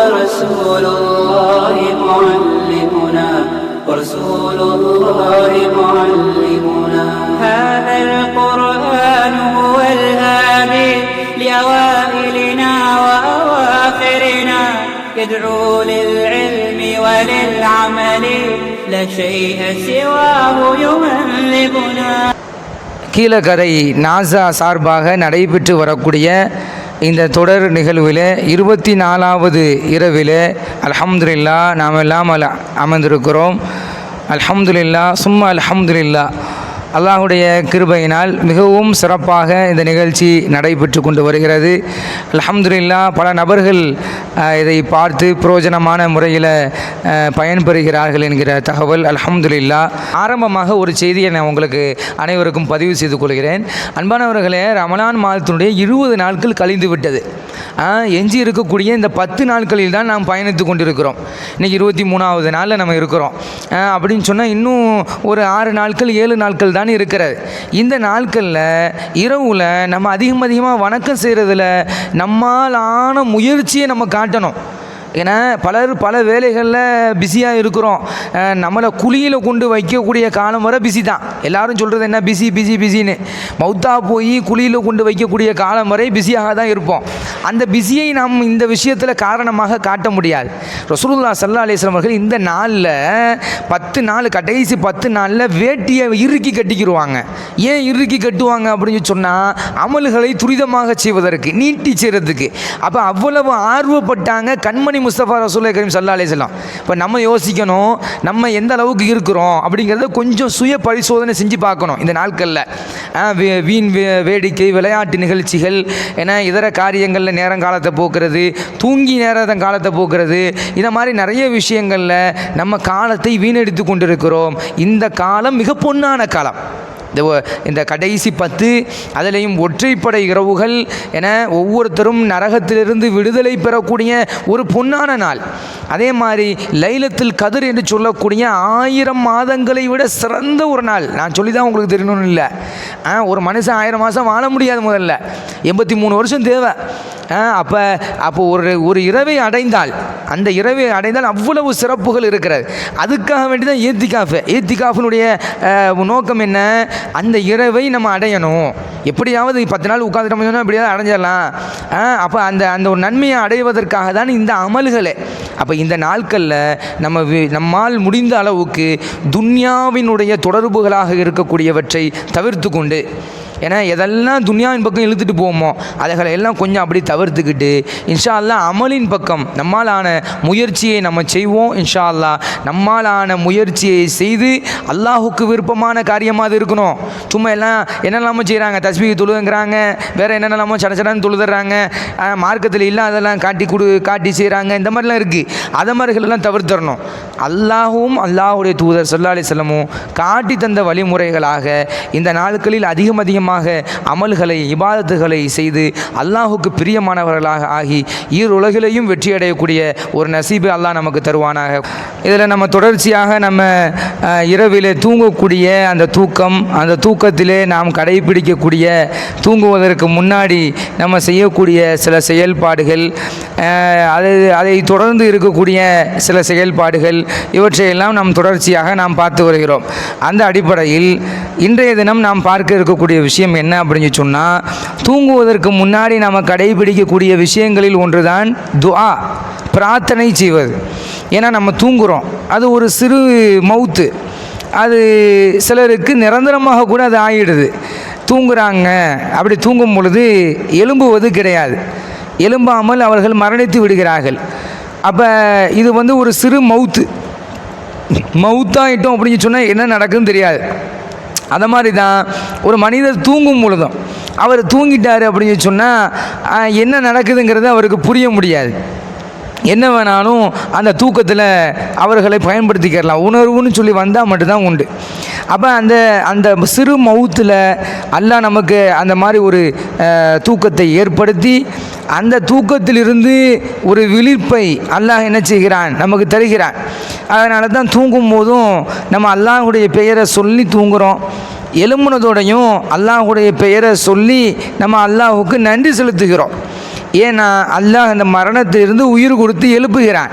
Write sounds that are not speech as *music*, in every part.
ورسول الله معلمنا ورسول الله معلمنا هذا القرآن هو الهادي لأوائلنا وأواخرنا يدعو للعلم وللعمل لا شيء سواه يهذبنا Kilakarai NASA சார்பாக நடைபெற்று வரக்கூடிய இந்த தொடர் நிகழ்வில் இருபத்தி நாலாவது இரவில் அலமதுல்லா நாம் எல்லாம் அல அமர்ந்திருக்கிறோம். அலமதுல்லா சும்மா அலமதுல்லா அல்லாஹுடைய கிருபையினால் மிகவும் சிறப்பாக இந்த நிகழ்ச்சி நடைபெற்று கொண்டு வருகிறது. அலமதுல்லா பல நபர்கள் இதை பார்த்து புரோஜனமான முறையில் பயன்பெறுகிறார்கள் என்கிற தகவல் அலமதுல்லா ஆரம்பமாக ஒரு செய்தியை நான் உங்களுக்கு அனைவருக்கும் பதிவு செய்து கொள்கிறேன். அன்பானவர்களே ரமலான் மாதத்தினுடைய இருபது நாட்கள் கழிந்து விட்டது. எஞ்சி இருக்கக்கூடிய இந்த பத்து நாட்களில் தான் நாம் பயணித்து கொண்டிருக்கிறோம். இன்றைக்கி இருபத்தி மூணாவது நாளில் நம்ம இருக்கிறோம். அப்படின்னு சொன்னால் இன்னும் ஒரு ஆறு நாட்கள் ஏழு நாட்கள் தான் இருக்கிறது. இந்த நாட்களில் இரவில் நம்ம அதிகம் அதிகமாக வணக்கம் செய்கிறதுல நம்மளான முயற்சியை நம்ம காட்டணும். ஏன்னா பலர் பல வேலைகளில் பிஸியாக இருக்கிறோம். நம்மளை குழியில் கொண்டு வைக்கக்கூடிய காலம் வரை பிஸி தான். எல்லாரும் சொல்கிறது என்ன? பிஸி பிஸி பிஸின்னு மௌத்தா போய் குழியில் கொண்டு வைக்கக்கூடிய காலம் வரை பிஸியாக தான் இருப்போம். அந்த பிஸியை நாம் இந்த விஷயத்தில் காரணமாக காட்ட முடியாது. ரசூலுல்லா சல்லா அலிஸ்லாம் அவர்கள் இந்த நாளில் பத்து நாள் கடைசி பத்து நாளில் வேட்டியை இறுக்கி கட்டிக்கிடுவாங்க ஏன் இறுக்கி கட்டுவாங்க அப்படின்னு சொன்னால் அமல்களை துரிதமாக செய்வதற்கு நீட்டி செய்கிறதுக்கு அப்போ அவ்வளவு ஆர்வப்பட்டாங்க கண்மணி முஸ்தபா ரசூல் கரீம் சல்லா அலிஸ்லாம் இப்போ நம்ம யோசிக்கணும் நம்ம எந்த அளவுக்கு இருக்கிறோம் அப்படிங்கிறத கொஞ்சம் சுய பரிசோதனை செஞ்சு பார்க்கணும் இந்த நாட்களில். வீண் வே- வேடிக்கை விளையாட்டு நிகழ்ச்சிகள் ஏன்னா இதர காரியங்களில் நேரம் காலத்தை போக்குறது தூங்கி நேரம் காலத்தை போக்குறது இந்த மாதிரி நிறைய விஷயங்களில் நம்ம காலத்தை வீணடித்து கொண்டிருக்கிறோம். இந்த காலம் மிக பொன்னான காலம். இந்த இந்த கடைசி பத்து அதிலையும் ஒற்றைப்படை இரவுகள் என ஒவ்வொருத்தரும் நரகத்திலிருந்து விடுதலை பெறக்கூடிய ஒரு பொன்னான நாள். அதே மாதிரி லைலத்தில் கதிர் என்று சொல்லக்கூடிய ஆயிரம் மாதங்களை விட சிறந்த ஒரு நாள். நான் சொல்லி தான் உங்களுக்கு தெரியணும்னு இல்லை. ஆ, ஒரு மனுஷன் ஆயிரம் மாதம் வாழ முடியாது முதல்ல. எண்பத்தி மூணு வருஷம் தேவை. அப்போ அப்போ ஒரு ஒரு இரவை அடைந்தால் அந்த இரவை அடைந்தால் அவ்வளவு சிறப்புகள் இருக்கிறது. அதுக்காக வேண்டி தான் ஏத்திகாஃபு. ஏத்திகாஃபினுடைய நோக்கம் என்ன? அந்த இரவை நம்ம அடையணும். எப்படியாவது பத்து நாள் உட்காந்துட்டோம் சொன்னால் எப்படியாவது அடைஞ்சிடலாம். அப்போ அந்த அந்த ஒரு நன்மையை அடைவதற்காக தான் இந்த அமல்களே. அப்போ இந்த நாட்களில் நம்ம வி- நம்மால் முடிந்த அளவுக்கு துன்யாவினுடைய தொடர்புகளாக இருக்கக்கூடியவற்றை தவிர்த்து கொண்டு ஏன்னா எதெல்லாம் துன்யாவின் பக்கம் இழுத்துட்டு போவோமோ அதைகளை எல்லாம் கொஞ்சம் அப்படி தவிர்த்துக்கிட்டு இன்ஷா அல்லா அமலின் பக்கம் நம்மாலான முயற்சியை நம்ம செய்வோம் இன்ஷா அல்லாஹ் நம்மாலான முயற்சியை செய்து அல்லாஹுக்கு விருப்பமான காரியமாக அது இருக்கணும். சும்மா எல்லாம் என்னெல்லாமோ செய்கிறாங்க தஸ்பீக தொழுதுங்கிறாங்க வேறு என்னென்னலாமோ சட சடன்னு தொழுதுறாங்க மார்க்கத்தில் இல்லாதெல்லாம் காட்டி கொடு காட்டி செய்கிறாங்க இந்த மாதிரிலாம் இருக்குது அதை மாதிரிகளெல்லாம் தவிர்த்தரணும் அல்லாஹும் அல்லாஹுடைய தூதர் சல்லா அலி செல்லமும் காட்டி தந்த வழிமுறைகளாக இந்த நாட்களில் அதிகம் அதிகமாக அமல்களை இபாதத்துகளை செய்து அல்லாஹுக்கு பிரியமானவர்களாக ஆகி ஈருலகிலையும் வெற்றியடையக்கூடிய ஒரு நசீபு அல்லாஹ் நமக்கு தருவானாக. இதில் நம்ம தொடர்ச்சியாக நம்ம இரவிலே தூங்கக்கூடிய அந்த தூக்கம் அந்த தூக்கத்திலே நாம் கடைபிடிக்கக்கூடிய தூங்குவதற்கு முன்னாடி நம்ம செய்யக்கூடிய சில செயல்பாடுகள் அதை அதை தொடர்ந்து இருக்கக்கூடிய சில செயல்பாடுகள் இவற்றையெல்லாம் நாம் தொடர்ச்சியாக நாம் பார்த்து வருகிறோம். அந்த அடிப்படையில் இன்றைய தினம் நாம் பார்க்க இருக்கக்கூடிய விஷயம் என்ன அப்படின்னு சொன்னால் தூங்குவதற்கு முன்னாடி நாம் கடைபிடிக்கக்கூடிய விஷயங்களில் ஒன்றுதான் துஆ பிரார்த்தனை செய்வது. ஏன்னா நம்ம தூங்குகிறோம் அது ஒரு சிறு மவுத்து. அது சிலருக்கு நிரந்தரமாக கூட அது ஆகிடுது. தூங்குறாங்க. அப்படி தூங்கும் பொழுது எலும்புவது கிடையாது. எழும்பாமல் அவர்கள் மரணித்து விடுகிறார்கள். அப்போ இது வந்து ஒரு சிறு மவுத்து. மவுத்தாயிட்டோம் அப்படின்னு சொன்னால் என்ன நடக்குதுன்னு தெரியாது. அந்த மாதிரி தான் ஒரு மனிதர் தூங்கும் பொழுதும் அவர் தூங்கிட்டார் அப்படின்னு சொன்னால் என்ன நடக்குதுங்கிறது அவருக்கு புரிய முடியாது. என்ன வேணாலும் அந்த தூக்கத்தில் அவர்களை பயன்படுத்திக்கிறலாம். உணர்வுன்னு சொல்லி வந்தால் மட்டும்தான் உண்டு. அப்போ அந்த அந்த சிறு மவுத்தில் அல்லாஹ் நமக்கு அந்த மாதிரி ஒரு தூக்கத்தை ஏற்படுத்தி அந்த தூக்கத்திலிருந்து ஒரு விழிப்பை அல்லாஹ் என்ன செய்கிறான்? நமக்கு தருகிறான். அதனால தான் தூங்கும் போதும் நம்ம அல்லாஹுடைய பெயரை சொல்லி தூங்குகிறோம் எலும்புனதோடையும் அல்லாஹுடைய பெயரை சொல்லி நம்ம அல்லாஹுக்கு நன்றி செலுத்துகிறோம். ஏன்னா அல்லாஹ் அந்த மரணத்திலிருந்து உயிர் கொடுத்து எழுப்புகிறான்.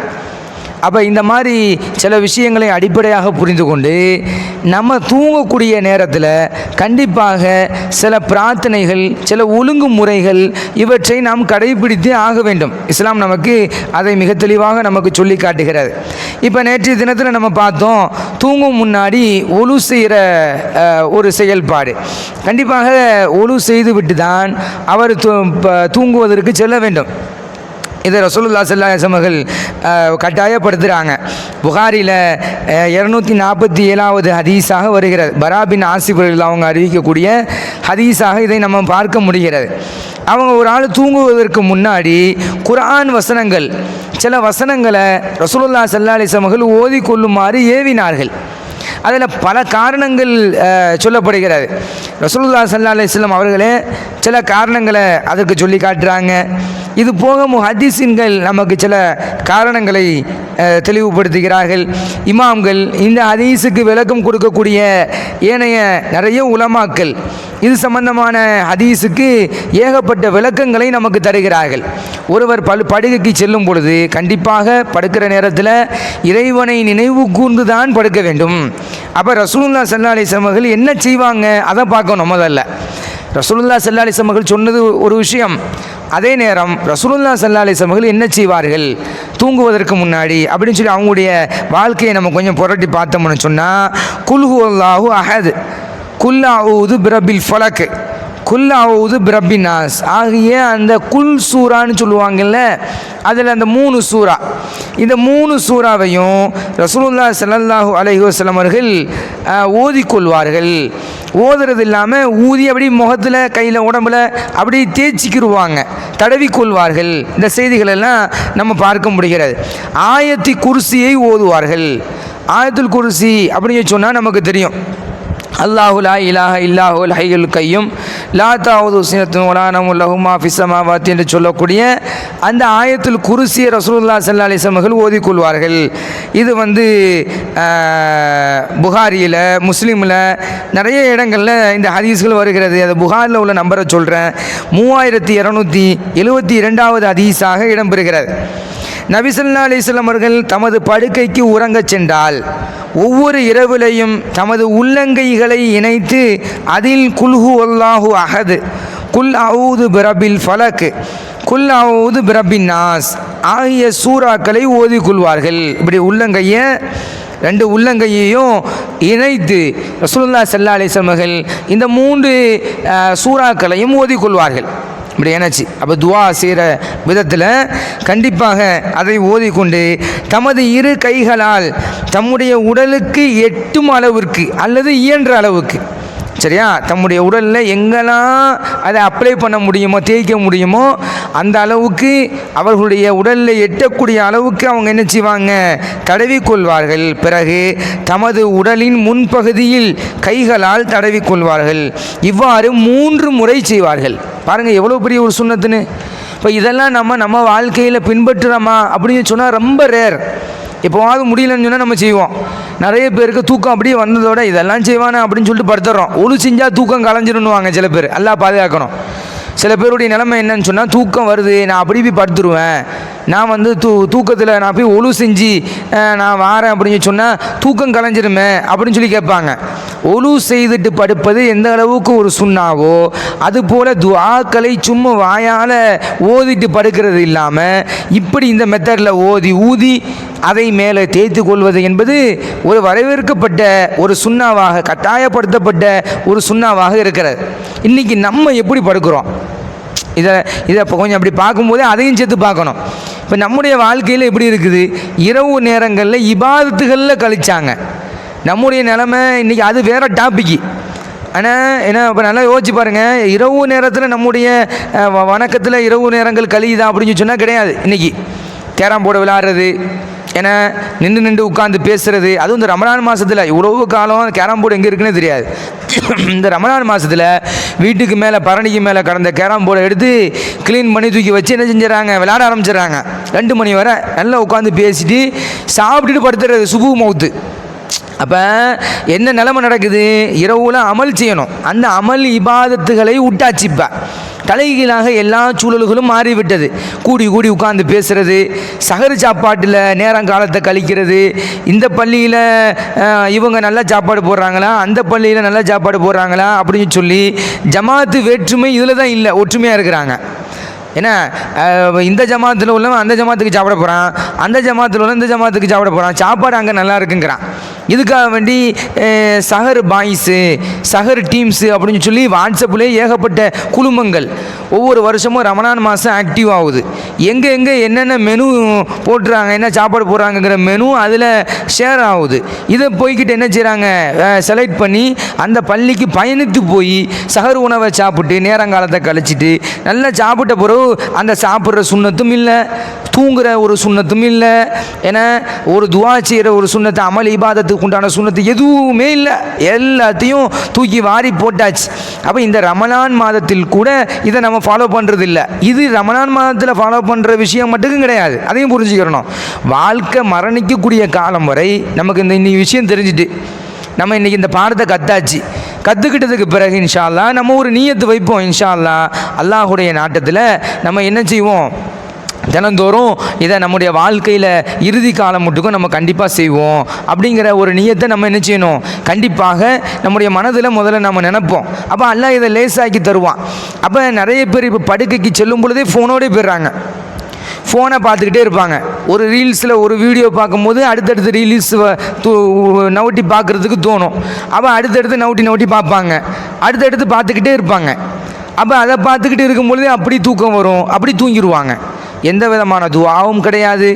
அப்போ இந்த மாதிரி சில விஷயங்களை அடிப்படையாக புரிந்து கொண்டு நம்ம தூங்கக்கூடிய நேரத்தில் கண்டிப்பாக சில பிரார்த்தனைகள் சில ஒழுங்குமுறைகள் இவற்றை நாம் கடைபிடித்தே ஆக வேண்டும். இஸ்லாம் நமக்கு அதை மிக தெளிவாக நமக்கு சொல்லி காட்டுகிறது. இப்போ நேற்றைய தினத்தில் நம்ம பார்த்தோம் தூங்கும் முன்னாடி ஒழு செய்கிற ஒரு செயல்பாடு. கண்டிப்பாக ஒழு செய்துவிட்டு தான் அவர் தூ- தூங்குவதற்கு செல்ல வேண்டும். இதை ரசூலுல்லா சல்லாஹம் அவர்கள் கட்டாயப்படுத்துகிறாங்க புகாரில் இரநூத்தி நாற்பத்தி ஏழாவது ஹதீஸாக வருகிறது. பராபின் ஆசிபர்கள் அவங்க அறிவிக்கக்கூடிய ஹதீஸாக இதை நம்ம பார்க்க முடிகிறது. அவங்க ஒரு ஆள் தூங்குவதற்கு முன்னாடி குரான் வசனங்கள் சில வசனங்களை ரசூலுல்லா சல்லா அலிஸ்லாம் ஓதி கொள்ளுமாறு ஏவினார்கள். அதில் பல காரணங்கள் சொல்லப்படுகிறது. ரசூலுல்லா சல்லா அலிஸ்லாம் அவர்களே சில காரணங்களை அதற்கு சொல்லி காட்டுறாங்க. இது போக முஹத்திஸின்கள் நமக்கு சில காரணங்களை தெளிவுபடுத்துகிறார்கள். இமாம்கள் இந்த ஹதீஸுக்கு விளக்கம் கொடுக்கக்கூடிய ஏனைய நிறைய உலமாக்கள் இது சம்பந்தமான ஹதீஸுக்கு ஏகப்பட்ட விளக்கங்களை நமக்கு தருகிறார்கள். ஒருவர் பல் படுகைக்கு செல்லும் பொழுது கண்டிப்பாக படுக்கிற நேரத்தில் இறைவனை நினைவு கூர்ந்து தான் படுக்க வேண்டும். அப்போ ரசூல்லா சல்லா அலிஸ்லாம் அவர்கள் என்ன செய்வாங்க? அதை பார்க்கணும் முதல்ல. ரசூலுல்லா சல்லா அலிஸ்லாம் சொன்னது ஒரு விஷயம். அதே நேரம் ரசூலுல்லா சல்லா அலிஸ்லாம் என்ன செய்வார்கள்? தூங்குவதற்கு முன்னாடி அப்படின்னு சொல்லி அவங்களுடைய வாழ்க்கையை நம்ம கொஞ்சம் புரட்டி பார்த்தோம்னு சொன்னால் குல்ஹு அல்லாஹூ அஹது குல்லாவுது பிரபில் ஃபலக்கு குல்லாவுது பிரபின் நாஸ் ஆகிய அந்த குல் சூறான்னு சொல்லுவாங்கல்ல அதில் அந்த மூணு சூறா. இந்த மூணு சூறாவையும் ரசூலுல்லா ஸல்லல்லாஹு அலஹி வஸ்லம் அவர்கள் ஓதிக்கொள்வார்கள். ஓதுறது இல்லாமல் ஊதி அப்படி முகத்தில் கையில் உடம்புல அப்படி தேய்ச்சிக்கிடுவாங்க தடவிக்கொள்வார்கள். இந்த செய்திகளெல்லாம் நம்ம பார்க்க முடிகிறது. ஆயத்தி குர்சியை ஓதுவார்கள். ஆயத்துல் குர்சி அப்படின்னு சொன்னால் நமக்கு தெரியும். அல்லாஹு லா இலாஹ இல்லாஹுல் ஹையுல் கையும் லா தாவுது சினத்தும் ஒலானம் லஹுமா ஃபிசமாவாத் என்று சொல்லக்கூடிய அந்த ஆயத்தில் குருசிய ரசூல்லா சல்லா அலிசமர்கள் ஓதிக்கொள்வார்கள். இது வந்து புகாரியில் முஸ்லீமில் நிறைய இடங்களில் இந்த ஹதீஸ்கள் வருகிறது. அது புகாரில் உள்ள நம்பரை சொல்கிறேன் மூவாயிரத்தி இரநூத்தி எழுபத்தி இரண்டாவது ஹதீஸாக இடம்பெறுகிறது. நபிசல்லா அலிஸ்லாம் அவர்கள் தமது படுக்கைக்கு உறங்கச் சென்றால் ஒவ்வொரு இரவிலையும் தமது உள்ளங்கைகளை இணைத்து அதில் குல்ஹு அல்லாஹு அகது குல் அவுது பிரபில் ஃபலக் குல் அவுது பிரபின் நாஸ் ஆகிய சூறாக்களை ஓதிக்கொள்வார்கள் இப்படி உள்ளங்கையை ரெண்டு உள்ளங்கையையும் இணைத்து ரசூல்லா செல்லா அலிஸ்லாமர்கள் இந்த மூன்று சூறாக்களையும் ஓதிக்கொள்வார்கள் இப்படி ஏனாச்சு அப்போ துவா செய்கிற விதத்தில் கண்டிப்பாக அதை ஓதிக்கொண்டு தமது இரு கைகளால் தம்முடைய உடலுக்கு எட்டும் அளவிற்கு அல்லது இயன்ற அளவுக்கு சரியா? தம்முடைய உடலில் எங்கெல்லாம் அதை அப்ளை பண்ண முடியுமோ தேய்க்க முடியுமோ அந்த அளவுக்கு அவர்களுடைய உடலில் எட்டக்கூடிய அளவுக்கு அவங்க என்ன செய்வாங்க? தடவிக்கொள்வார்கள் பிறகு தமது உடலின் முன்பகுதியில் கைகளால் தடவிக்கொள்வார்கள் இவ்வாறு மூன்று முறை செய்வார்கள். பாருங்கள் எவ்வளோ பெரிய ஒரு சுண்ணத்துன்னு. இப்போ இதெல்லாம் நம்ம நம்ம வாழ்க்கையில் பின்பற்றுறோமா அப்படின்னு சொன்னால் ரொம்ப ரேர் எப்போவாவது முடியலன்னு சொன்னால் நம்ம செய்வோம். நிறைய பேருக்கு தூக்கம் அப்படியே வந்ததோட இதெல்லாம் செய்வானே அப்படின்னு சொல்லிட்டு படுத்துறோம். ஒழு செஞ்சால் தூக்கம் கலைஞ்சிருன்னுவாங்க சில பேர். எல்லாம் பாதுகாக்கணும். சில பேருடைய நிலைமை என்னன்னு சொன்னால் தூக்கம் வருது நான் அப்படி போய் படுத்துருவேன். நான் வந்து தூ தூக்கத்தில் நான் போய் ஒழு செஞ்சு நான் வாரேன் அப்படின்னு சொன்னால் தூக்கம் கலைஞ்சிருமே அப்படின்னு சொல்லி கேட்பாங்க. ஒழு செய்துட்டு படுப்பது எந்த அளவுக்கு ஒரு சுண்ணாவோ அதுபோல் துவாக்களை சும்மா வாயால் ஓதிட்டு படுக்கிறது இல்லாமல் இப்படி இந்த மெத்தடில் ஓதி ஊதி அதை மேலே தேய்த்து கொள்வது என்பது ஒரு வரவேற்கப்பட்ட ஒரு சுண்ணாவாக கட்டாயப்படுத்தப்பட்ட ஒரு சுண்ணாவாக இருக்கிறது. இன்றைக்கி நம்ம எப்படி படுக்கிறோம்? இதை இதை இப்போ கொஞ்சம் அப்படி பார்க்கும்போதே அதையும் சேர்த்து பார்க்கணும். இப்போ நம்முடைய வாழ்க்கையில் எப்படி இருக்குது? இரவு நேரங்களில் இபாதத்துகளில் கழிச்சாங்க. நம்முடைய நிலமை இன்றைக்கி அது வேறு டாப்பிக்கு ஆனால் என்ன இப்போ நல்லா யோசிச்சு பாருங்கள் இரவு நேரத்தில் நம்முடைய வ- வணக்கத்தில் இரவு நேரங்கள் கழியுதா அப்படின்னு சொன்னால் கிடையாது இன்றைக்கி கேரம் போர்டு விளையாடுறது ஏன்னா நின்று நின்று உட்காந்து பேசுகிறது அதுவும் இந்த ரமணான் மாதத்தில் உறவு காலம் கேரம் போர்டு எங்கே இருக்குன்னு தெரியாது. *clears throat* இந்த ரமணான் மாதத்தில் வீட்டுக்கு மேலே பரணிக்கு மேலே கடந்த கேரம் போர்டை எடுத்து க்ளீன் பண்ணி தூக்கி வச்சு என்ன செஞ்சிடறாங்க விளையாட ஆரம்பிச்சிடுறாங்க. ரெண்டு மணி வரை நல்லா உட்காந்து பேசிட்டு சாப்பிட்டுட்டு படுத்துறது சுபு மவுத்து. அப்போ என்ன நிலைமை நடக்குது? இரவுல அமல் செய்யணும். அந்த அமல் இபாதத்துகளை உட்டாச்சிப்பேன் இப்போ தலைகீழாக எல்லா சூழல்களும் மாறிவிட்டது. கூடி கூடி உட்கார்ந்து பேசுகிறது சகரு சாப்பாட்டில் நேரம் காலத்தை கழிக்கிறது. இந்த பள்ளியில் இவங்க நல்ல சாப்பாடு போடுறாங்களா? அந்த பள்ளியில் நல்ல சாப்பாடு போடுறாங்களா? அப்படின்னு சொல்லி ஜமாத்து வேற்றுமை இதில் தான் இல்லை. ஒற்றுமையாக இருக்கிறாங்க. ஏன்னா இந்த ஜமாத்தில் உள்ளவன் அந்த ஜமாத்துக்கு சாப்பிட போகிறான் அந்த ஜமாத்தில் உள்ள இந்த ஜமாத்துக்கு சாப்பிட போகிறான் சாப்பாடு அங்கே நல்லா இருக்குங்கிறான். இதுக்காக வேண்டி சஹர் பாய்ஸு சஹர் டீம்ஸு அப்படின்னு சொல்லி வாட்ஸ்அப்பில் ஏகப்பட்ட குழுமங்கள். ஒவ்வொரு வருஷமும் ரமணான் மாதம் ஆக்டிவ் ஆகுது. எங்கே எங்கே என்னென்ன மெனு போட்டுறாங்க என்ன சாப்பாடு போடுறாங்கங்கிற மெனு அதில் ஷேர் ஆகுது. இதை போய்கிட்டு என்ன செய்கிறாங்க செலக்ட் பண்ணி அந்த பள்ளிக்கு பயணித்து போய் சகர் உணவை சாப்பிட்டு நேரங்காலத்தை கழிச்சிட்டு நல்லா சாப்பிட்ட பிறகு அந்த சாப்பிட்ற சுண்ணத்தும் இல்லை தூங்குற ஒரு சுண்ணத்தும் இல்லை ஏன்னா ஒரு துவா செய்கிற ஒரு சுண்ணத்தை அமல் இபாதத்துக்கு உண்டான சுண்ணத்து எதுவுமே இல்லை. எல்லாத்தையும் தூக்கி வாரி போட்டாச்சு. அப்போ இந்த ரமலான் மாதத்தில் கூட இதை நம்ம ஃபாலோ பண்ணுறது இல்லை இது ரமணான் மாதத்தில் ஃபாலோ பண்ணுற விஷயம் மட்டுக்கும் கிடையாது. அதையும் புரிஞ்சுக்கிறணும். வாழ்க்கை மரணிக்கக்கூடிய காலம் வரை நமக்கு இந்த இன்னைக்கு விஷயம் தெரிஞ்சுட்டு நம்ம இன்றைக்கி இந்த பாடத்தை கத்தாச்சு. கற்றுக்கிட்டதுக்கு பிறகு இன்ஷா நம்ம ஒரு நீயத்து வைப்போம். இன்ஷா அல்லாஹுடைய நாட்டத்தில் நம்ம என்ன செய்வோம்? தினந்தோறும் இதை நம்முடைய வாழ்க்கையில் இறுதி காலம் மட்டுக்கும் நம்ம கண்டிப்பாக செய்வோம். அப்படிங்கிற ஒரு நியத்தை நம்ம என்ன செய்யணும்? கண்டிப்பாக நம்முடைய மனதில் முதல்ல நம்ம நினைப்போம். அப்போ அல்லாஹ் இதை லேசாக்கி தருவான். அப்போ நிறைய பேர் இப்போ படுக்கைக்கு செல்லும் பொழுதே ஃபோனோடே போயிடுறாங்க. ஃபோனை பார்த்துக்கிட்டே இருப்பாங்க. ஒரு ரீல்ஸில் ஒரு வீடியோ பார்க்கும்போது அடுத்தடுத்து ரீல்ஸ் நவுட்டி பார்க்குறதுக்கு தோணும். அப்போ அடுத்தடுத்து நவுட்டி நவுட்டி பார்ப்பாங்க. அடுத்தடுத்து பார்த்துக்கிட்டே இருப்பாங்க. அப்போ அதை பார்த்துக்கிட்டு இருக்கும் பொழுதே அப்படி தூக்கம் வரும். அப்படி தூங்கிடுவாங்க எந்த விதமான துவாவும் கிடையாது.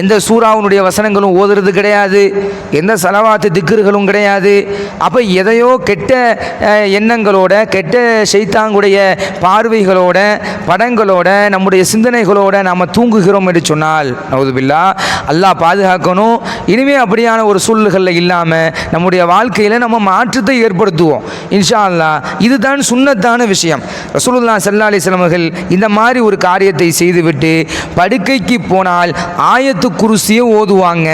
எந்த சூறாவுனுடைய வசனங்களும் ஓதுறது கிடையாது. எந்த செலவாத்து திக்குறுகளும் கிடையாது. அப்போ எதையோ கெட்ட எண்ணங்களோட கெட்ட செய்தாங்குடைய பார்வைகளோட படங்களோட நம்முடைய சிந்தனைகளோட நாம் தூங்குகிறோம் என்று சொன்னால் நவுதுபில்லா அல்லாஹ் பாதுகாக்கணும். இனிமே அப்படியான ஒரு சூழல்களில் இல்லாமல் நம்முடைய வாழ்க்கையில் நம்ம மாற்றத்தை ஏற்படுத்துவோம். இன்ஷா அல்லாஹ் இதுதான் சுன்னத்தான விஷயம். ரசூலுல்லா ஸல்லல்லாஹு அலைஹி இந்த மாதிரி ஒரு காரியத்தை செய்துவிட்டு படுக்கைக்கு போனால் ஆயத்து குருசியை ஓதுவாங்க.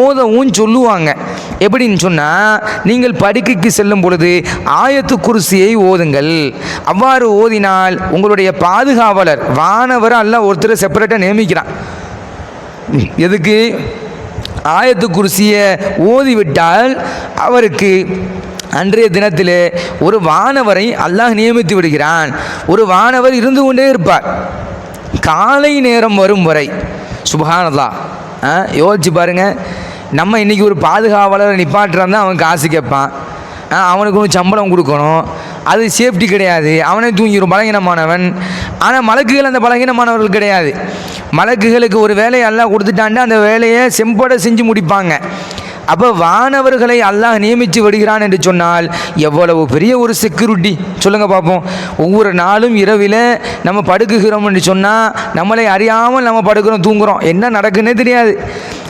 ஓதவும் சொல்லுவாங்க. எப்படின்னு சொன்னால் நீங்கள் படுக்கைக்கு செல்லும் பொழுது ஆயத்து குருசியை ஓதுங்கள். அவ்வாறு ஓதினால் உங்களுடைய பாதுகாவலர் வானவர் அல்ல ஒருத்தரை செப்பரேட்டாக நியமிக்கிறான். எதுக்கு? ஆயத்து குருசியை ஓதிவிட்டால் அவருக்கு அன்றைய தினத்தில் ஒரு வானவரை அல்லாஹ் நியமித்து விடுகிறான். ஒரு வானவர் இருந்து கொண்டே இருப்பார். காலை நேரம் வரும் வரை சுபகானதா ஆ யோசிச்சு பாருங்க. நம்ம இன்றைக்கி ஒரு பாதுகாவலரை நிப்பாட்டுறான் அவன் காசு கேட்பான். ஆ, அவனுக்கு ஒரு சம்பளம் கொடுக்கணும். அது சேஃப்டி கிடையாது. அவனே தூங்கிடும் பலகீனமானவன். ஆனால் மலக்குகள் அந்த பலகீனமானவர்கள் கிடையாது. மலக்குகளுக்கு ஒரு வேலையை எல்லாம் கொடுத்துட்டாண்டா அந்த வேலையை செம்பட செஞ்சு முடிப்பாங்க. அப்போ வானவர்களை அல்லாஹ் நியமித்து விடுகிறான் என்று சொன்னால் எவ்வளவு பெரிய ஒரு செக்யூரிட்டி சொல்லுங்கள் பார்ப்போம். ஒவ்வொரு நாளும் இரவில் நம்ம படுக்குகிறோம் என்று சொன்னால் நம்மளை அறியாமல் நம்ம படுக்கிறோம் தூங்குறோம். என்ன நடக்குன்னே தெரியாது.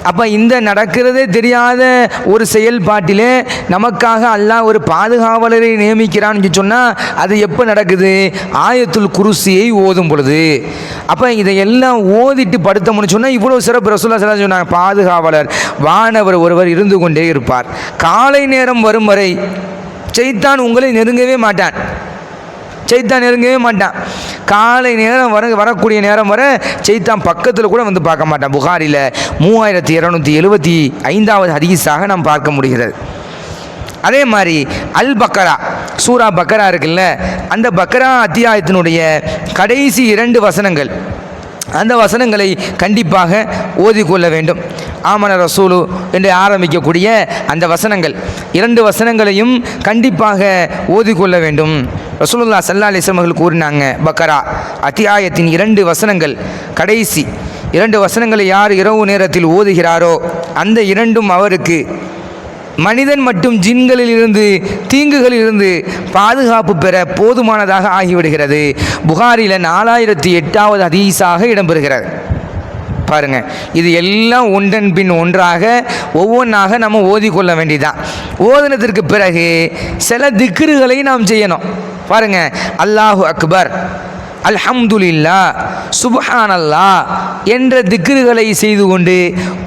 அப்போ இந்த நடக்கிறதே தெரியாத ஒரு செயல்பாட்டிலே நமக்காக அல்லாஹ் ஒரு பாதுகாவலரை நியமிக்கிறான்னு சொன்னால் அது எப்போ நடக்குது? ஆயத்துல் குருசியை ஓதும் பொழுது. அப்போ இதையெல்லாம் ஓதிட்டு படுத்தோம்னு சொன்னால் இவ்வளோ சிறப்பு ரசூல்லா ஸல்லல்லாஹு சொன்னாங்க. பாதுகாவலர் வானவர் ஒருவர் இருந்து கொண்டே இருப்பார். காலை நேரம் வரும் வரை செய்தான் உங்களை நெருங்கவே மாட்டான். செய்தான் நெருங்கவே மாட்டான். காலை நேரம் வர வரக்கூடிய நேரம் வர செய்தான் பக்கத்தில் கூட வந்து பார்க்க மாட்டான். புகாரில் மூவாயிரத்தி இரநூத்தி எழுபத்தி ஐந்தாவது ஹதீஸாக நாம் பார்க்க முடிகிறது. அதே மாதிரி அல் பக்கரா சூரா பக்கரா இருக்குல்ல அந்த பக்கரா அத்தியாயத்தினுடைய கடைசி இரண்டு வசனங்கள். அந்த வசனங்களை கண்டிப்பாக ஓதிக்கொள்ள வேண்டும். ஆமன ரசூலு என்று ஆரம்பிக்கக்கூடிய அந்த வசனங்கள். இரண்டு வசனங்களையும் கண்டிப்பாக ஓதிக்கொள்ள வேண்டும். ரசூலுல்லா சல்லா அலிஸ்லாம் அவர்கள் கூறினாங்க பக்கரா அத்தியாயத்தின் இரண்டு வசனங்கள் கடைசி. இரண்டு வசனங்களை யார் இரவு நேரத்தில் ஓதுகிறாரோ அந்த இரண்டும் அவருக்கு மனிதன் மற்றும் ஜின்களில் இருந்து தீங்குகளில் இருந்து பாதுகாப்பு பெற போதுமானதாக ஆகிவிடுகிறது. புகாரில் நாலாயிரத்தி எட்டாவது அதீசாக இடம்பெறுகிறது. பாருங்க. இது எல்லாம் ஒன்றன் பின் ஒன்றாக ஒவ்வொன்றாக நம்ம ஓதிக்கொள்ள வேண்டியதான் ஓதனத்திற்கு பிறகு சில திக்ருகளை நாம் செய்யணும். பாருங்கள் அல்லாஹு அக்பர் அல்ஹம்துலில்லா சுப்ஹானல்லா என்ற திக்ருகளை செய்து கொண்டு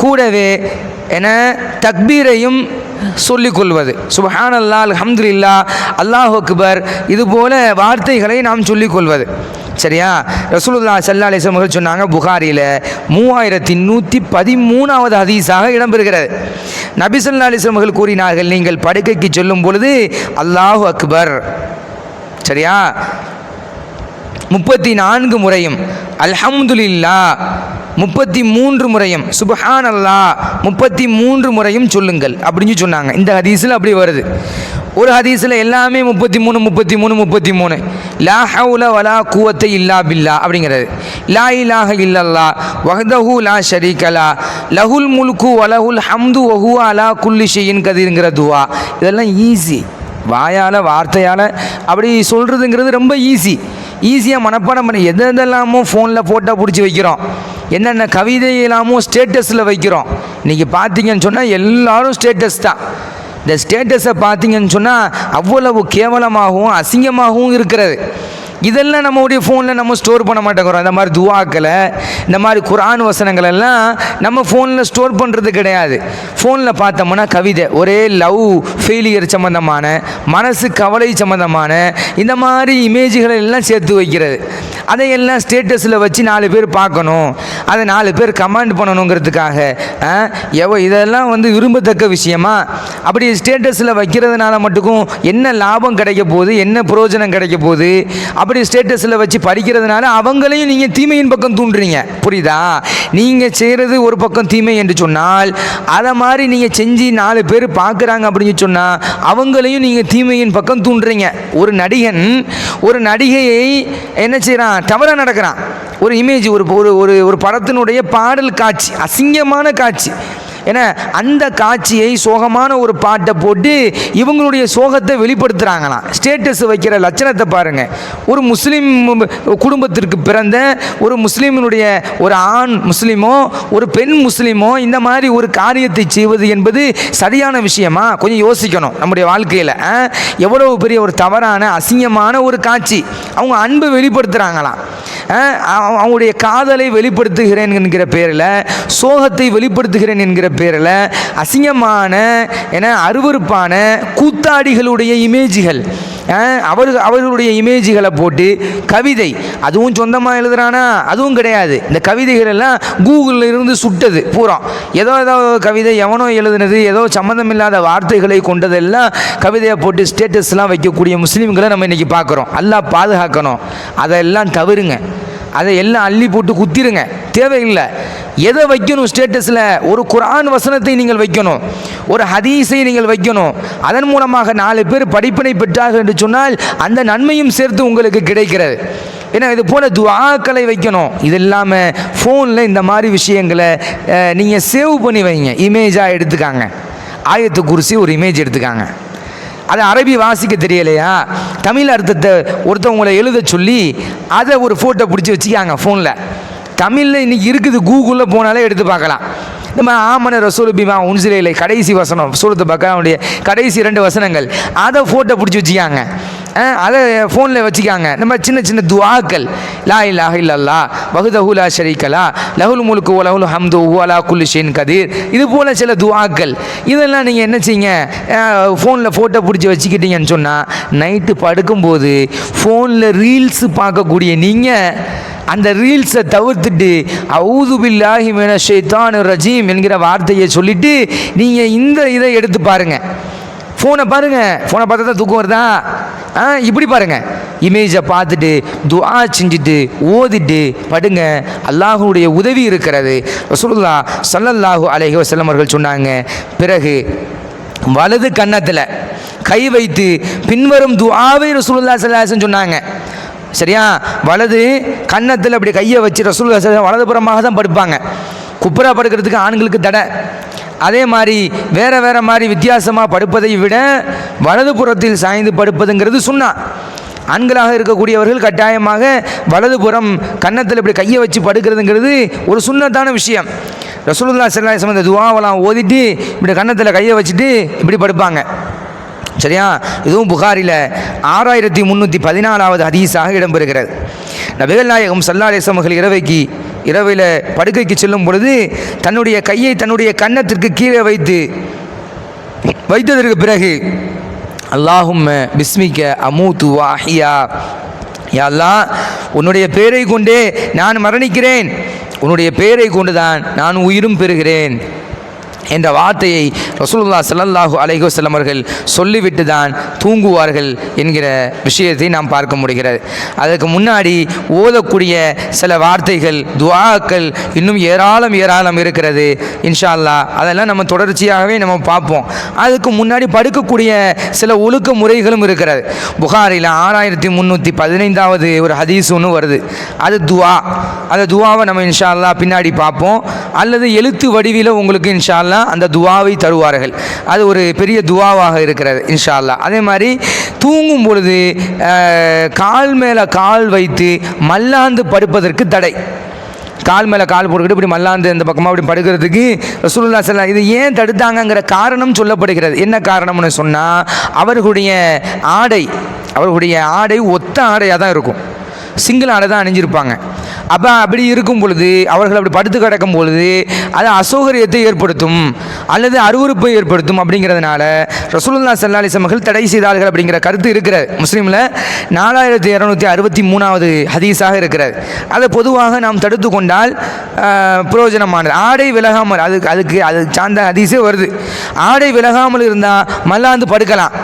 கூடவே என தக்பீரையும் சொல்லிக்கொள்வது சுபஹானல்லா அல்ஹம்துலில்லா அல்லாஹ் அக்பர் இதுபோல வார்த்தைகளை நாம் சொல்லிக்கொள்வது சரியா? ரசூலுல்லா சல்லா அலிஸ்லாம் அவர்கள் சொன்னாங்க புகாரியில் மூவாயிரத்தி நூற்றி பதிமூணாவது ஹதீஸாக இடம்பெறுகிறது. நபி சல்லா அலிஸ்லாம் அவர்கள் கூறினார்கள் நீங்கள் படுக்கைக்கு சொல்லும் பொழுது அல்லாஹு அக்பர். சரியா? முப்பத்தி நான்கு முறையும் அல்ஹம்துலில்லா முப்பத்தி மூன்று முறையும் சுபஹான் அல்லா முப்பத்தி மூன்று முறையும் சொல்லுங்கள். அப்படின்னு சொன்னாங்க. இந்த ஹதீஸில் அப்படி வருது. ஒரு ஹதீஸில் எல்லாமே முப்பத்தி மூணு முப்பத்தி மூணு முப்பத்தி மூணு. லா ஹவுல வலா கூவத்தை இல்லா பில்லா அப்படிங்கிறது. லா இலாஹ இல்லல்லா வஹதஹு லா ஷரீகலா லஹுல் முல்கு வலஹுல் ஹம்து வஹு அலா குல்லி ஷெயின் கதிருங்கிற துவா. இதெல்லாம் ஈஸி. வாயால் வார்த்தையால் அப்படி சொல்கிறதுங்கிறது ரொம்ப ஈஸி. ஈஸியாக மனப்பாடம் பண்ணி எது எதெல்லாமோ ஃபோனில் ஃபோட்டோ பிடிச்சி வைக்கிறோம். என்னென்ன கவிதை இல்லாமல் ஸ்டேட்டஸில் வைக்கிறோம். இன்றைக்கி பார்த்தீங்கன்னு சொன்னால் எல்லாரும் ஸ்டேட்டஸ் தான். இந்த ஸ்டேட்டஸை பார்த்தீங்கன்னு சொன்னால் அவ்வளவு கேவலமாகவும் அசிங்கமாகவும் இருக்கிறது. இதெல்லாம் நம்மளுடைய ஃபோனில் நம்ம ஸ்டோர் பண்ண மாட்டேங்கிறோம். இந்த மாதிரி துவாக்களை இந்த மாதிரி குரான் வசனங்கள் எல்லாம் நம்ம ஃபோனில் ஸ்டோர் பண்ணுறது கிடையாது. ஃபோனில் பார்த்தோம்னா கவிதை ஒரே லவ் ஃபெயிலியர் சம்மந்தமான மனசு கவலை சம்மந்தமான இந்த மாதிரி இமேஜ்களை எல்லாம் சேர்த்து வைக்கிறது. அதையெல்லாம் ஸ்டேட்டஸில் வச்சு நாலு பேர் பார்க்கணும். அதை நாலு பேர் கமெண்ட் பண்ணணுங்கிறதுக்காக ஆ, எவ இதெல்லாம் வந்து விரும்பத்தக்க விஷயமா? அப்படி ஸ்டேட்டஸில் வைக்கிறதுனால மட்டுக்கும் என்ன லாபம் கிடைக்க போகுது என்ன பிரயோஜனம் கிடைக்க போகுது? அப்படி அப்படி ஸ்டேட்டஸில் வச்சு படிக்கிறதுனால அவங்களையும் நீங்கள் தீமையின் பக்கம் தூண்டுறீங்க. புரியுதா? நீங்கள் செய்கிறது ஒரு பக்கம் தீமை என்று சொன்னால் அதை மாதிரி நீங்கள் செஞ்சு நாலு பேர் பார்க்குறாங்க அப்படின்னு சொன்னால் அவங்களையும் நீங்கள் தீமையின் பக்கம் தூண்டுறீங்க. ஒரு நடிகன் ஒரு நடிகையை என்ன செய்கிறான் தவறாக நடக்கிறான். ஒரு இமேஜ் ஒரு ஒரு ஒரு ஒரு படத்தினுடைய பாடல் காட்சி அசிங்கமான காட்சி. ஏன்னா அந்த காட்சியை சோகமான ஒரு பாட்டை போட்டு இவங்களுடைய சோகத்தை வெளிப்படுத்துகிறாங்களாம் ஸ்டேட்டஸ் வைக்கிற லட்சணத்தை பாருங்கள் ஒரு முஸ்லீம் குடும்பத்திற்கு பிறந்த ஒரு முஸ்லீமினுடைய ஒரு ஆண் முஸ்லீமோ ஒரு பெண் முஸ்லீமோ இந்த மாதிரி ஒரு காரியத்தை செய்வது என்பது சரியான விஷயமா? கொஞ்சம் யோசிக்கணும் நம்முடைய வாழ்க்கையில். எவ்வளவு பெரிய ஒரு தவறான அசிங்கமான ஒரு காட்சி. அவங்க அன்பை வெளிப்படுத்துகிறாங்களாம் அவங்களுடைய காதலை வெளிப்படுத்துகிறேன் என்கிற பேரில் சோகத்தை வெளிப்படுத்துகிறேன் என்கிற பேரில் அசிங்கமான என அருவருப்பான கூத்தாடிகளுடைய இமேஜ்கள். அவர் அவர்கள் அவர்களுடைய இமேஜ்களை போட்டு கவிதை அதுவும் சொந்தமாக எழுதுறானா? அதுவும் கிடையாது. இந்த கவிதைகள் எல்லாம் கூகுளில் இருந்து சுட்டது பூரா. ஏதோ ஏதோ கவிதை எவனோ எழுதுனது ஏதோ சம்மந்தமில்லாத வார்த்தைகளை கொண்டதெல்லாம் கவிதையை போட்டு ஸ்டேட்டஸ்லாம் வைக்கக்கூடிய முஸ்லீம்களை நம்ம இன்றைக்கி பார்க்குறோம். எல்லாம் பாதுகாக்கணும். அதெல்லாம் தவிருங்க அதை எல்லாம் அள்ளி போட்டு குத்திருங்க. தேவையில்லை. எதை வைக்கணும் ஸ்டேட்டஸில் ஒரு குரான் வசனத்தை நீங்கள் வைக்கணும். ஒரு ஹதீஸை நீங்கள் வைக்கணும். அதன் மூலமாக நாலு பேர் படிப்பினை பெற்றார்கள் என்று சொன்னால் அந்த நன்மையும் சேர்த்து உங்களுக்கு கிடைக்கிறது. ஏன்னா இது போல துவாக்களை வைக்கணும். இது இல்லாமல் ஃபோனில் இந்த மாதிரி விஷயங்களை நீங்கள் சேவ் பண்ணி வைங்க. இமேஜாக எடுத்துக்காங்க. ஆயத்து குறிச்சி ஒரு இமேஜ் எடுத்துக்காங்க. அது அரபி வாசிக்க தெரியலையா? தமிழ் அர்த்தத்தை ஒருத்தவங்களை எழுத சொல்லி அதை ஒரு ஃபோட்டோ பிடிச்சி வச்சுக்காங்க ஃபோனில் தமிழில் இன்றைக்கி இருக்குது கூகுளில் போனாலே எடுத்து பார்க்கலாம். இந்த மாதிரி ஆமன ரசூல் பிமா உன்சிலை கடைசி வசனம் சூழ்த்து பார்க்க அவனுடைய கடைசி ரெண்டு வசனங்கள். அதை ஃபோட்டோ பிடிச்சி வச்சுக்காங்க அதை ஃபோனில் வச்சுக்காங்க. நம்ம சின்ன சின்ன துவாக்கள். லா இல்லாஹ இல்லல்லா வகுதஹுலா ஷரீக்கலா லஹுல் முலுக்கு லஹுல் ஹம்து அலா குல்லு ஷேன் கதீர். இது போல் சில துவாக்கள். இதெல்லாம் நீங்கள் என்ன செய்யுங்க? ஃபோனில் ஃபோட்டோ பிடிச்சி வச்சுக்கிட்டீங்கன்னு சொன்னால் நைட்டு படுக்கும்போது ஃபோனில் ரீல்ஸ் பார்க்கக்கூடிய நீங்கள் அந்த ரீல்ஸை தவிர்த்துட்டு அவுது பில்லாஹி மின ரஜீம் என்கிற வார்த்தையை சொல்லிட்டு நீங்கள் இந்த இதை எடுத்து பாருங்கள் ஃபோனை பாருங்கள் ஃபோனை பார்த்தா தான் தூக்கம் வருதா? ஆ இப்படி பாருங்கள் இமேஜை பார்த்துட்டு துஆ செஞ்சுட்டு ஓதிட்டு படுங்க. அல்லாஹுடைய உதவி இருக்கிறது. ரசூலுல்லாஹ் சல்லல்லாஹு அலைஹி வஸல்லம் அவர்கள் சொன்னாங்க பிறகு வலது கன்னத்தில் கை வைத்து பின்வரும் துஆவை ரசூலுல்லாஹ் ஸல்லல்லாஹு சொன்னாங்க. சரியா? வலது கன்னத்தில் அப்படி கையை வச்சு ரசூல் வலதுபுறமாக தான் படுப்பாங்க. குப்புரா படுக்கிறதுக்கு ஆண்களுக்கு தடை. அதே மாதிரி வேறு வேறு மாதிரி வித்தியாசமாக படுப்பதை விட வலதுபுறத்தில் சாய்ந்து படுப்பதுங்கிறது சுன்னா ஆண்களாக இருக்கக்கூடியவர்கள் கட்டாயமாக வலதுபுறம் கன்னத்தில் இப்படி கையை வச்சு படுக்கிறதுங்கிறது ஒரு சுண்ணத்தான விஷயம். ரசூலுல்லா ஸல்லல்லாஹு இந்த துவாவெல்லாம் ஓதிட்டு இப்படி கன்னத்தில் கையை வச்சுட்டு இப்படி படுப்பாங்க. சரியா? இதுவும் புகாரில் ஆறாயிரத்தி முந்நூற்றி பதினாலாவது ஹதீஸாக இடம்பெறுகிறது. நபிகள் நாயகம் சல்லாலேசம் அவர்கள் இரவைக்கு இரவில் படுக்கைக்கு செல்லும் பொழுது தன்னுடைய கையை தன்னுடைய கன்னத்திற்கு கீழே வைத்து வைத்ததற்கு பிறகு அல்லாஹும் பிஸ்மிக்க அமூத்து வாஹியா. யா அல்லாஹ் உன்னுடைய பேரை கொண்டே நான் மரணிக்கிறேன். உன்னுடைய பெயரை கொண்டுதான் நான் உயிரும் பெறுகிறேன். என்ற வார்த்தையை ரசூலுல்லா சல்லல்லாஹு அலைஹி வஸல்லம் அவர்கள் சொல்லிவிட்டு தான் தூங்குவார்கள் என்கிற விஷயத்தை நாம் பார்க்க முடிகிறது. அதற்கு முன்னாடி ஓதக்கூடிய சில வார்த்தைகள் துவாக்கள் இன்னும் ஏராளம் ஏராளம் இருக்கிறது. இன்ஷா அதெல்லாம் நம்ம தொடர்ச்சியாகவே நம்ம பார்ப்போம். அதுக்கு முன்னாடி படுக்கக்கூடிய சில ஒழுக்க முறைகளும் இருக்கிறது. புகாரில் ஆறாயிரத்தி முந்நூற்றி பதினைந்தாவது ஒரு ஹதீஸ் ஒன்று வருது. அது துவா அந்த துவாவை நம்ம இன்ஷா அல்லாஹ் பின்னாடி பார்ப்போம். அல்லது எழுத்து வடிவில் உங்களுக்கு இன்ஷா அல்லாஹ் அந்த துவாவை தருவார்கள். அது ஒரு பெரிய துவாவாக இருக்கிறது இன்ஷா அல்லா அதே மாதிரி தூங்கும் பொழுது கால் மேலே கால் வைத்து மல்லாந்து படுப்பதற்கு தடை. கால் மேலே கால் போட்டுக்கிட்டு இப்படி மல்லாந்து இந்த பக்கமாக இப்படி படுக்கிறதுக்கு ரசூல்லா செல்லா இது ஏன் தடுத்தாங்கங்கிற காரணம் சொல்லப்படுகிறது. என்ன காரணம்னு சொன்னால் அவர்களுடைய ஆடை அவர்களுடைய ஆடை ஒத்த ஆடையாக தான் இருக்கும். சிங்கிள் ஆடை தான் அணிஞ்சிருப்பாங்க. அப்போ அப்படி இருக்கும் பொழுது அவர்கள் அப்படி படுத்து கிடக்கும் பொழுது அது அசௌகரியத்தை ஏற்படுத்தும் அல்லது அருவறுப்பை ஏற்படுத்தும் அப்படிங்கிறதுனால ரசூலுல்லா சல்லா அலிசமர்கள் தடை செய்தார்கள் அப்படிங்கிற கருத்து இருக்கிறது. முஸ்லீமில் நாலாயிரத்தி இரநூத்தி அறுபத்தி மூணாவது ஹதீஸாக இருக்கிறது. அதை பொதுவாக நாம் தடுத்து கொண்டால் பிரயோஜனமானது ஆடை விலகாமல் அதுக்கு அதுக்கு அது சார்ந்த ஹதீஸே வருது. ஆடை விலகாமல் இருந்தால் மல்லாந்து படுக்கலாம்.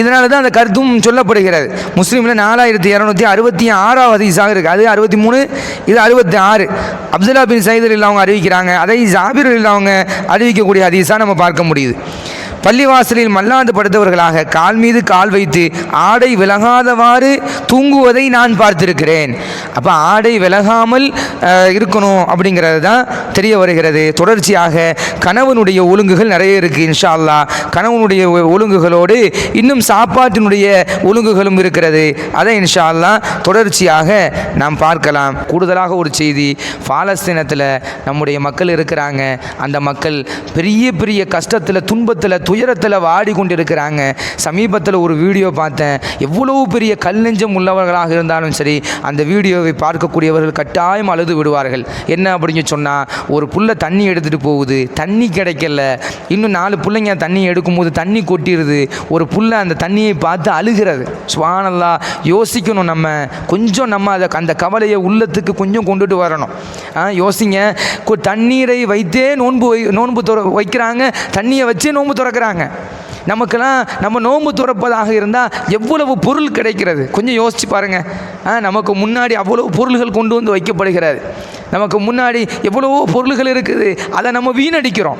இதனால தான் அந்த கருத்தும் சொல்லப்படுகிறது. முஸ்லீமில் நாலாயிரத்தி இரநூத்தி அறுபத்தி ஆறாவது ஹதீஸாக இருக்குது அது அறுபத்தி மூணு இது அறுபத்தி ஆறு. அப்துல்லா பின் சைதர் அவங்க அறிவிக்கிறாங்க. அதை ஜாபிர் அவங்க அறிவிக்கக்கூடிய ஹதீஸாக நம்ம பார்க்க முடியுது. பள்ளிவாசலில் மல்லாந்து படுத்தவர்களாக கால் மீது கால் வைத்து ஆடை விலகாதவாறு தூங்குவதை நான் பார்த்திருக்கிறேன். அப்போ ஆடை விலகாமல் இருக்கணும் அப்படிங்கிறது தான் தெரிய வருகிறது. தொடர்ச்சியாக கணவனுடைய ஒழுங்குகள் நிறைய இருக்குது இன்ஷா கணவனுடைய ஒ- ஒழுங்குகளோடு இன்னும் சாப்பாட்டினுடைய ஒழுங்குகளும் இருக்கிறது. அதை இன்ஷா அல்லா தொடர்ச்சியாக நாம் பார்க்கலாம். கூடுதலாக ஒரு செய்தி பாலஸ்தீனத்தில் நம்முடைய மக்கள் இருக்கிறாங்க. அந்த மக்கள் பெரிய பெரிய கஷ்டத்தில் துன்பத்தில் துயரத்தில் வாடி கொண்டிருக்கிறாங்க சமீபத்தில் ஒரு வீடியோ பார்த்தேன். எவ்வளவு பெரிய கல் நெஞ்சம் உள்ளவர்களாக இருந்தாலும் சரி அந்த வீடியோவை பார்க்கக்கூடியவர்கள் கட்டாயம் அழுது விடுவார்கள். என்ன அப்படின்னு சொன்னால் ஒரு புள்ள தண்ணி எடுத்துகிட்டு போகுது. தண்ணி கிடைக்கல. இன்னும் நாலு பிள்ளைங்க தண்ணி எடுக்கும்போது தண்ணி கொட்டிடுது ஒரு புள்ள அந்த தண்ணியை பார்த்து அழுகிறது. சுவானல்லா யோசிக்கணும் நம்ம. கொஞ்சம் நம்ம அதை அந்த கவலையை உள்ளத்துக்கு கொஞ்சம் கொண்டுட்டு வரணும். யோசிங்க. தண்ணீரை வைத்தே நோன்பு வை நோன்பு துற வைக்கிறாங்க. தண்ணியை வச்சே நோன்பு திறக்கிறாங்க. நமக்கெல்லாம் நம்ம நோன்பு துறப்பதாக இருந்தால் எவ்வளவு பொருள் கிடைக்கிறது? கொஞ்சம் யோசிச்சு பாருங்கள் ஆ, நமக்கு முன்னாடி அவ்வளோ பொருள்கள் கொண்டு வந்து வைக்கப்படுகிறது. நமக்கு முன்னாடி எவ்வளவோ பொருள்கள் இருக்குது. அதை நம்ம வீணடிக்கிறோம்.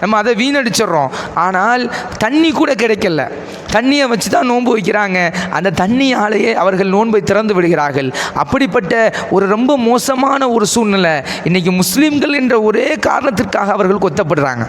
நம்ம அதை வீணடிச்சிடுறோம். ஆனால் தண்ணி கூட கிடைக்கல. தண்ணியை வச்சு தான் நோன்பு வைக்கிறாங்க. அந்த தண்ணியாலேயே அவர்கள் நோன்பை திறந்து விடுகிறார்கள். அப்படிப்பட்ட ஒரு ரொம்ப மோசமான ஒரு சூழ்நிலை இன்றைக்கி முஸ்லீம்கள் என்ற ஒரே காரணத்திற்காக அவர்கள் கொத்தப்படுறாங்க.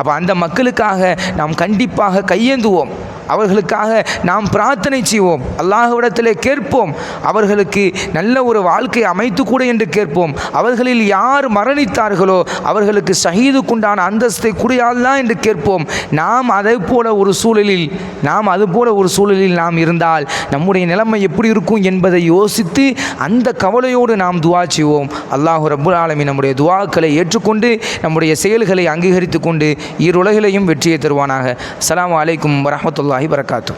அப்போ அந்த மக்களுக்காக நாம் கண்டிப்பாக கையேந்துவோம். அவர்களுக்காக நாம் பிரார்த்தனை செய்வோம். அல்லாஹ்விடத்திலே கேட்போம். அவர்களுக்கு நல்ல ஒரு வாழ்க்கை அமைத்து கூட என்று கேட்போம். அவர்களில் யார் மரணித்தார்களோ அவர்களுக்கு ஷஹீதுக்குண்டான அந்தஸ்தை குடியாள்தான் என்று கேட்போம். நாம் அதை போல ஒரு சூழலில் நாம் அது போல ஒரு சூழலில் நாம் இருந்தால் நம்முடைய நிலைமை எப்படி இருக்கும் என்பதை யோசித்து அந்த கவலையோடு நாம் துவா செய்வோம். அல்லாஹு ரபுல் ஆலமி நம்முடைய துவாக்களை ஏற்றுக்கொண்டு நம்முடைய செயல்களை அங்கீகரித்து கொண்டு இருலகிலையும் வெற்றியை தருவானாக. அஸ்ஸலாமு அலைக்கும் வரஹ்மத்துல்லாஹி வரகாத்து